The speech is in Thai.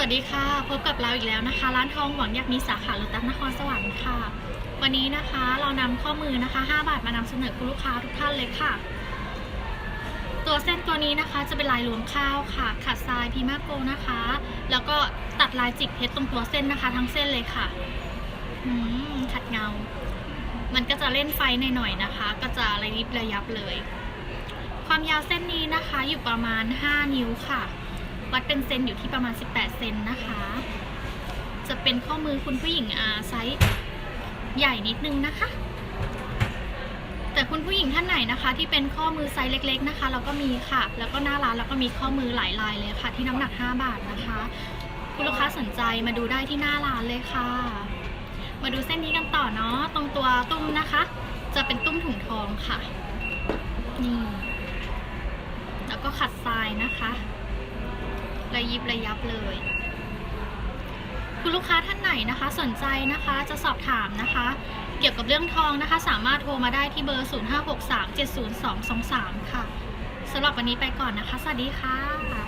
สวัสดีค่ะ พบกับเราอีกแล้วนะคะ ร้านทองหวังอยากมีสาขาโลตัสนครสวรรค์ค่ะ วันนี้นะคะเรานำข้อมือนะคะ 5 บาทมานำเสนอคุณลูกค้าทุกท่านเลยค่ะ ตัวเส้นตัวนี้นะคะจะเป็นลายรวงข้าวค่ะ ขัดทรายพีมาโกนะคะ แล้วก็ตัดลายจิกเพชรตรงตัวเส้นนะคะ ทั้งเส้นเลยค่ะอืมขัดเงา มันก็จะเล่นไฟหน่อยๆนะคะ ก็จะระยิบระยับเลย ความยาวเส้นนี้นะคะอยู่ประมาณ 5 นิ้วค่ะ วัดเป็นเซนอยู่ที่ประมาณ 18 เซนนะคะ จะเป็นข้อมือคุณผู้หญิงอ่าไซส์ใหญ่นิดนึงนะคะ แต่คุณผู้หญิงท่านไหนนะคะ ที่เป็นข้อมือไซส์เล็ก ๆนะคะ เราก็มีค่ะ แล้วก็หน้าร้านเราก็มีข้อมือหลายลายเลยค่ะ ที่น้ำหนัก 5 บาทนะคะ คุณลูกค้าสนใจมาดูได้ที่หน้าร้านเลยค่ะ มาดูเส้นนี้กันต่อเนาะตรงตัวตุ้มนะคะ จะเป็นตุ้มถุงทองค่ะนี่แล้วก็ขัดทรายนะคะ ระยิบระยับเลย คุณลูกค้าท่านไหนนะคะ สนใจนะคะจะสอบถามนะคะ เกี่ยวกับเรื่องทองนะคะ สามารถโทรมาได้ที่เบอร์ 0563702223 ค่ะสำหรับวันนี้ไปก่อนนะคะ สวัสดีค่ะ